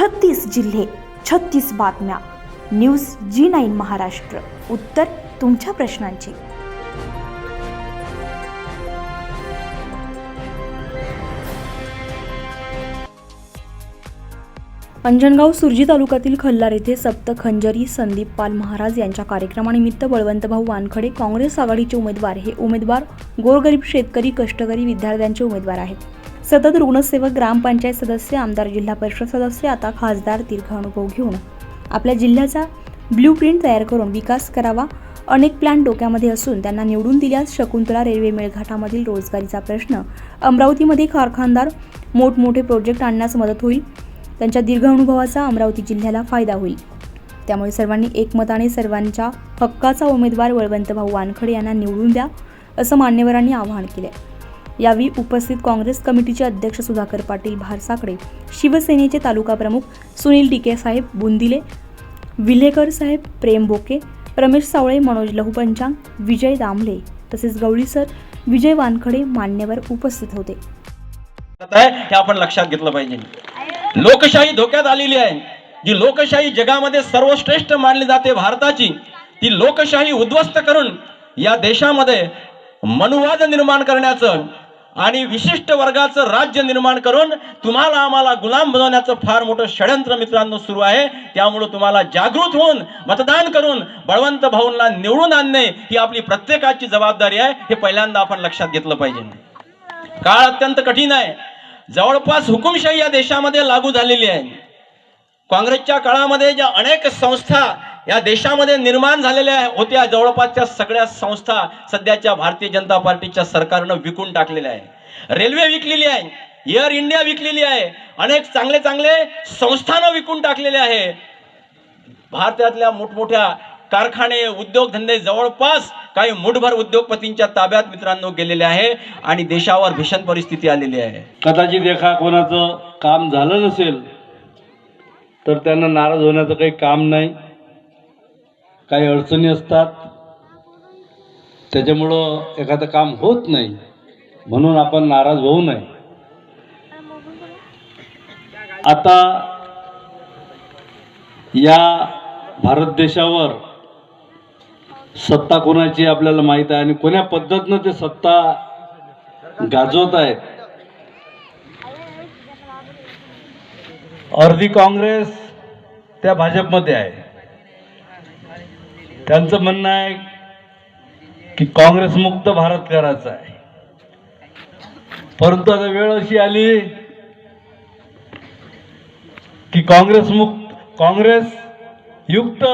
छत्तीस जिल्हे छत्तीस बातम्या. News G nine Maharashtra. उत्तर तुमच्या प्रश्नांची. अंजनगाव सुरजी तालुक्यातील खल्लार येथे सप्त खंजरी संदीप पाल महाराज यांच्या कार्यक्रमानिमित्त बळवंतभाऊ वानखडे काँग्रेस आघाडीचे उमेदवार हे उमेदवार गोरगरीब शेतकरी कष्टकरी विद्यार्थ्यांचे उमेदवार आहेत. सतत रुग्णसेवक ग्रामपंचायत सदस्य आमदार जिल्हा परिषद सदस्य आता खासदार दीर्घ अनुभव घेऊन. आपल्या जिल्ह्याचा ब्ल्यू प्रिंट तयार करून विकास करावा अनेक प्लॅन डोक्यामध्ये असून त्यांना निवडून दिल्यास शकुंतला रेल्वे मेळघाटामधील रोजगारीचा प्रश्न अमरावतीमध्ये कारखानदार मोठमोठे प्रोजेक्ट आणण्यास मदत होईल त्यांच्या दीर्घ अनुभवाचा अमरावती जिल्ह्याला फायदा होईल. त्यामुळे सर्वांनी एकमताने सर्वांच्या हक्काचा उमेदवार वळवंतभाऊ वानखडे यांना निवडून द्या असं मान्यवरांनी आवाहन केले यावेळी उपस्थित काँग्रेस कमिटीचे अध्यक्ष सुधाकर पाटील भारसाकडे शिवसेनेचे तालुका प्रमुख सुनील डिके साहेब बुंदिले विलेकर साहेब प्रेम बोके रमेश सावळे मनोज लहुपंचांग विजय दामले तसेच गवळीसर विजय वानखडे मान्यवर उपस्थित होते. हे आपण लक्षात घेतलं पाहिजे. लोकशाही धोक्यात आलेली आहे. जी लोकशाही जगामध्ये सर्वश्रेष्ठ मानली जाते भारताची ती लोकशाही उद्ध्वस्त करून या देशामध्ये मनुवाद निर्माण करण्याचं आणि विशिष्ट वर्गाचं राज्य निर्माण करून तुम्हाला आम्हाला गुलाम बनवण्याचं फार मोठं षडयंत्र मित्रांनो सुरू आहे. त्यामुळं तुम्हाला जागृत होऊन मतदान करून बळवंत भाऊंना निवडून आणणे ही आपली प्रत्येकाची जबाबदारी आहे. हे पहिल्यांदा आपण लक्षात घेतलं पाहिजे. काळ अत्यंत कठीण आहे. जवळपास हुकुमशाही या देशामध्ये लागू झालेली आहे. काँग्रेसच्या काळामध्ये ज्या अनेक संस्था या देशामध्ये निर्माण झालेल्या होत्या जवळपासच्या सगळ्या संस्था सध्याच्या भारतीय जनता पार्टीच्या सरकारनं विकून टाकलेल्या आहे. रेल्वे विकलेली आहे एअर इंडिया विकलेली आहे अनेक चांगले चांगले संस्थानं विकून टाकलेले आहे. भारतातल्या मोठमोठ्या कारखाने उद्योगधंदे जवळपास काही मुठभर उद्योगपतींच्या ताब्यात मित्रांनो गेलेले आहे आणि देशावर भीषण परिस्थिती आलेली आहे. कदाचित एका कोणाचं काम झालं नसेल तर त्यांना नाराज होण्याचं काही काम नाही. काही अडचणी असतात त्याच्यामुळं एखादं काम होत नाही म्हणून आपण नाराज होऊ नये. आता या भारत देशावर सत्ता कोणाची आपल्याला माहीत आहे आणि कोण्या पद्धतीनं ते सत्ता गाजवत आहेत? अर्धी काँग्रेस त्या भाजपमध्ये आहे. त्यांचं म्हणणं आहे की काँग्रेस मुक्त भारत करायचा आहे. परंतु आता वेळ अशी आली की काँग्रेस मुक्त काँग्रेस युक्त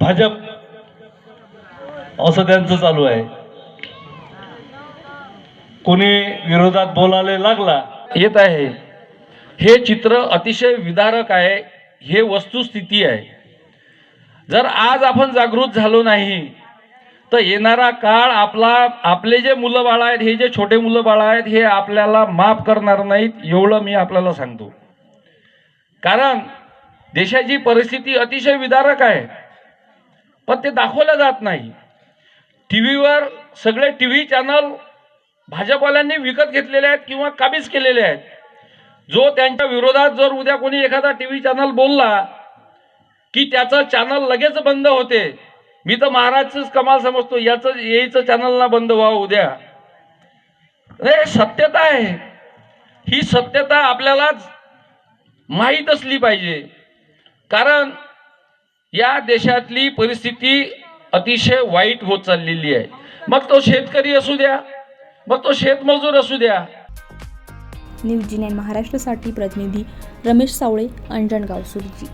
भाजप असं त्यांचं चालू आहे. कोणी विरोधात बोलायला लागला येत आहे. हे चित्र अतिशय विदारक आहे हे वस्तुस्थिती आहे. जर आज आपण जागृत झालो नाही तर येणारा काळ आपला आपले जे मुलं बाळ आहेत हे जे छोटे मुलं बाळ आहेत हे आपल्याला माफ करणार नाहीत एवढं मी आपल्याला सांगतो. कारण देशाची परिस्थिती अतिशय विदारक आहे पण ते दाखवलं जात नाही. टी व्हीवर सगळे टी व्ही चॅनल भाजपवाल्यांनी विकत घेतलेले आहेत किंवा काबीज केलेले आहेत. जो त्यांच्या विरोधात जर उद्या कोणी एखादा टी व्ही चॅनल बोलला की त्याचं चॅनल लगेच बंद होते. मी तर महाराजच कमाल समजतो याचं यायचं चॅनल ना बंद व्हावं उद्या. हे सत्यता आहे. ही सत्यता आपल्यालाच माहीत असली पाहिजे. कारण या देशातली परिस्थिती अतिशय वाईट होत चाललेली आहे. मग तो शेतकरी असू द्या मग तो शेतमजूर असू द्या. न्यूज जी महाराष्ट्रासाठी प्रतिनिधी रमेश सावळे अंजणगाव सुरजी.